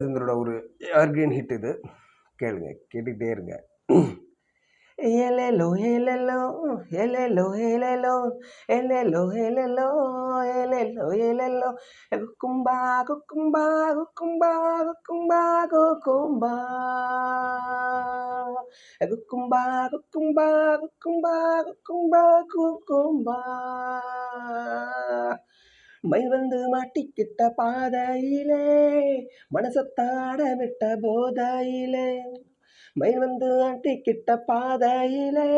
எங்களோட ஒரு evergreen hit இது. கேளுங்க கேட்டுக்கிட்டே இருங்க. ஏலேலோ ஏலேலோ ஏலேலோ ஏலேலோ ஏலேலோ ஏலேலோ ஏலேலோ ஏலேலோ குக்கும்பா குக்கும்பா குக்கும்பா குக்கும்பா குக்கும்பா. குக்கும்பா குக்கும்பா குக்கும்பா குக்கும்பா குக்கும்பா. மயில் வந்து மாட்டிக்கிட்ட பாதையிலே மனசத்தாட விட்ட போதையிலே. மயில் வந்து ஆட்டிக்கிட்ட பாதையிலே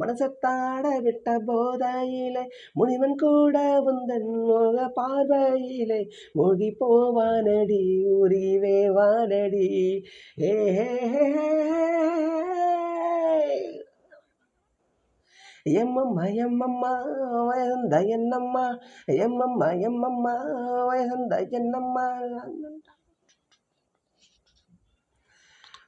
மனசத்தாட விட்ட போதையிலே. முனிவன் கூட உந்தன் மோக பார்வையிலே மூழ்கி போவானடி உரிவே வானடி ஏ ఎమ్మమ్మ ఎమ్మమ్మ వయసంద ఎమ్మమ్మ ఎమ్మమ్మ వయసంద ఎన్నమ్మ?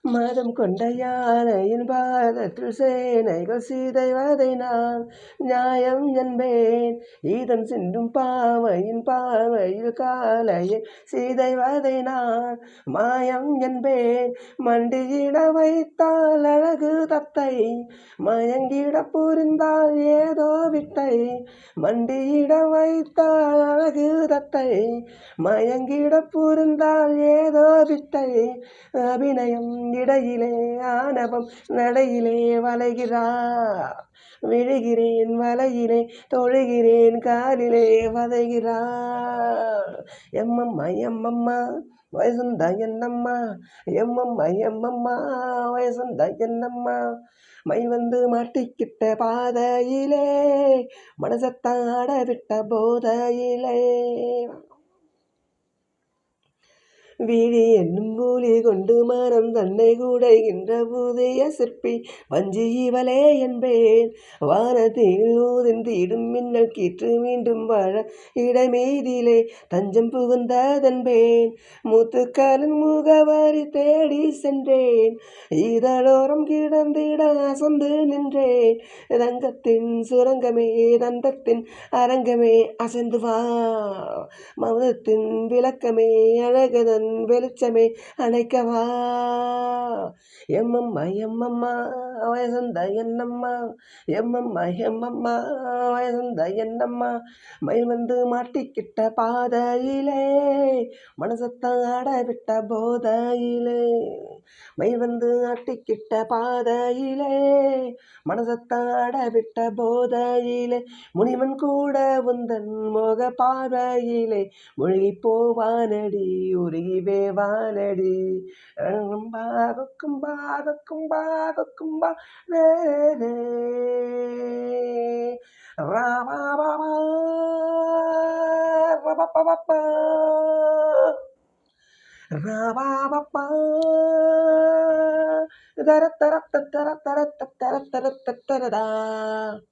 மதம் கொண்ட யானையின் பாதத்தில் சேனைகள் சீதைவதை நான் நியாயம் என்பேன். ஈதம் சிந்தும் பாவையின் பாவையில் காலையில் சீதைவதை நான் மாயம் என்பேன். மண்டியிட வைத்தால் அழகு தத்தை மயங்கிட புரிந்தால் ஏதோ விட்டை மண்டியிட வைத்தால் அழகு தத்தை மயங்கிட புரிந்தால் ஏதோ விட்டை அபிநயம் இடையிலே ஆணவம் நடையிலே வளைகிறார் விழுகிறேன் வலையிலே தொழுகிறேன் காலிலே வதைகிறார் எம்மம்மா எம்மம்மா வயசுந்தா என்னம்மா? எம்மம்மா எம்மம்மா வயசுந்தா என்னம்மா? மை வந்து மாட்டிக்கிட்ட பாதையிலே மனசத்தாட விட்ட போதையிலே. விழி என்னும் பூலி கொண்டு மரம் தன்னை கூடைகின்ற புதிய சிற்பி வஞ்சி இவளே என்பேன். வானத்தில் ஊதின் தீடும் மின்னல் கீற்று மீண்டும் வாழ இடமீதிலே தஞ்சம் புகுந்ததன்பேன். மூத்துக்காலன் முகவரி தேடி சென்றேன். இதழோரம் கிடந்திட அசந்து நின்றேன். தங்கத்தின் சுரங்கமே தந்தத்தின் அரங்கமே அசந்து வா. மௌனத்தின் விளக்கமே அழகதன் வெளிச்சமே அணைக்கவா? எம்மம்மா எம்மம்மா வயசந்த என்னம்மா? எம்மம்மா எம்மம்மா வயசந்த என்னம்மா? மயில் வந்து மாட்டிக்கிட்ட பாதையிலே மனசத்தாட விட்ட போதையிலே. மயில் வந்து ஆட்டிக்கிட்ட பாதையிலே மனசத்தாட விட்ட போதையிலே. முனிவன் கூட உந்தன் மோக பாதையிலே மூழ்கி போவானடி உருகிவே வானடி கும்பா கும்பா கும்பா கும்பா re re ra ba ba ba ra ba ba ba ba ra ba ba ba da da da da da da da da da da da da da